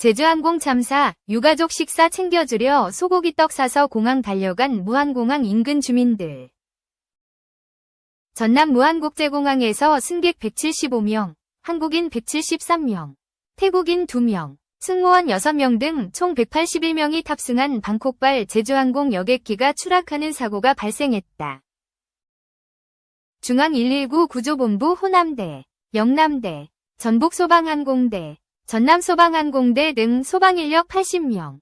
제주항공 참사, 유가족 식사 챙겨주려 소고기 떡 사서 공항 달려간 무안공항 인근 주민들. 전남 무안국제공항에서 승객 175명, 한국인 173명, 태국인 2명, 승무원 6명 등 총 181명이 탑승한 방콕발 제주항공 여객기가 추락하는 사고가 발생했다. 중앙119 구조본부 호남대, 영남대, 전북소방항공대, 전남소방항공대 등 소방인력 80명.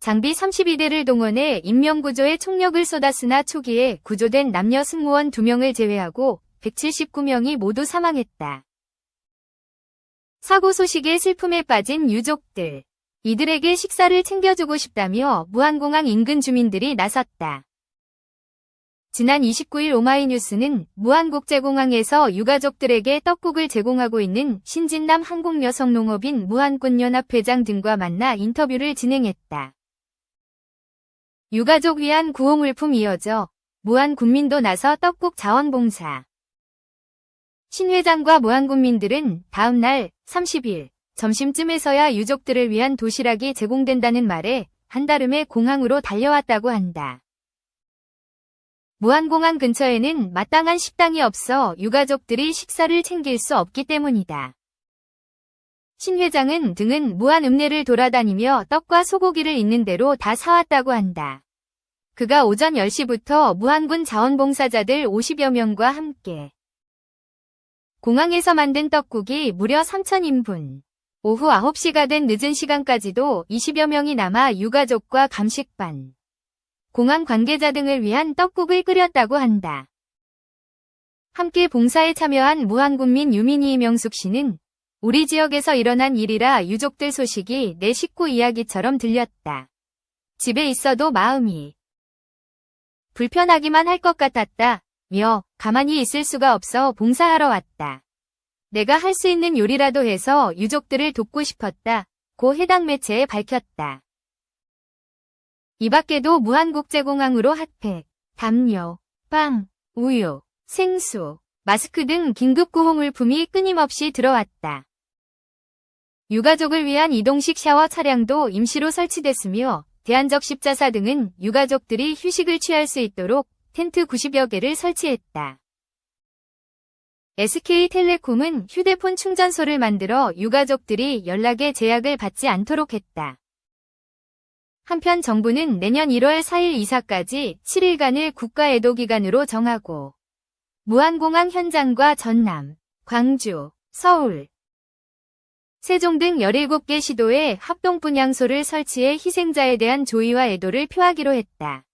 장비 32대를 동원해 인명구조에 총력을 쏟았으나 초기에 구조된 남녀 승무원 2명을 제외하고 179명이 모두 사망했다. 사고 소식에 슬픔에 빠진 유족들. 이들에게 식사를 챙겨주고 싶다며 무안공항 인근 주민들이 나섰다. 지난 29일 오마이뉴스는 무안국제공항에서 유가족들에게 떡국을 제공하고 있는 신진남 한국여성농업인 무안꾼연합회장 등과 만나 인터뷰를 진행했다. 유가족 위한 구호물품 이어져 무안군민도 나서 떡국 자원봉사. 신 회장과 무안군민들은 다음 날 30일 점심쯤에서야 유족들을 위한 도시락이 제공된다는 말에 한달음에 공항으로 달려왔다고 한다. 무안공항 근처에는 마땅한 식당이 없어 유가족들이 식사를 챙길 수 없기 때문이다. 신 회장은 등은 무한 읍내를 돌아다니며 떡과 소고기를 있는 대로 다 사왔다고 한다. 그가 오전 10시부터 무안군 자원봉사자들 50여 명과 함께 공항에서 만든 떡국이 무려 3,000인분. 오후 9시가 된 늦은 시간까지도 20여 명이 남아 유가족과 감식반, 공항 관계자 등을 위한 떡국을 끓였다고 한다. 함께 봉사에 참여한 무한군민 유민희 명숙 씨는 우리 지역에서 일어난 일이라 유족들 소식이 내 식구 이야기처럼 들렸다. 집에 있어도 마음이 불편하기만 할 것 같았다. 며 가만히 있을 수가 없어 봉사하러 왔다. 내가 할 수 있는 요리라도 해서 유족들을 돕고 싶었다. 고 해당 매체에 밝혔다. 이 밖에도 무한국제공항으로 핫팩, 담요, 빵, 우유, 생수, 마스크 등 긴급 구호물품이 끊임없이 들어왔다. 유가족을 위한 이동식 샤워 차량도 임시로 설치됐으며 대한적 십자사 등은 유가족들이 휴식을 취할 수 있도록 텐트 90여 개를 설치했다. SK텔레콤은 휴대폰 충전소를 만들어 유가족들이 연락에 제약을 받지 않도록 했다. 한편 정부는 내년 1월 4일 이사까지 7일간을 국가애도기간으로 정하고 무안공항 현장과 전남, 광주, 서울, 세종 등 17개 시도에 합동 분향소를 설치해 희생자에 대한 조의와 애도를 표하기로 했다.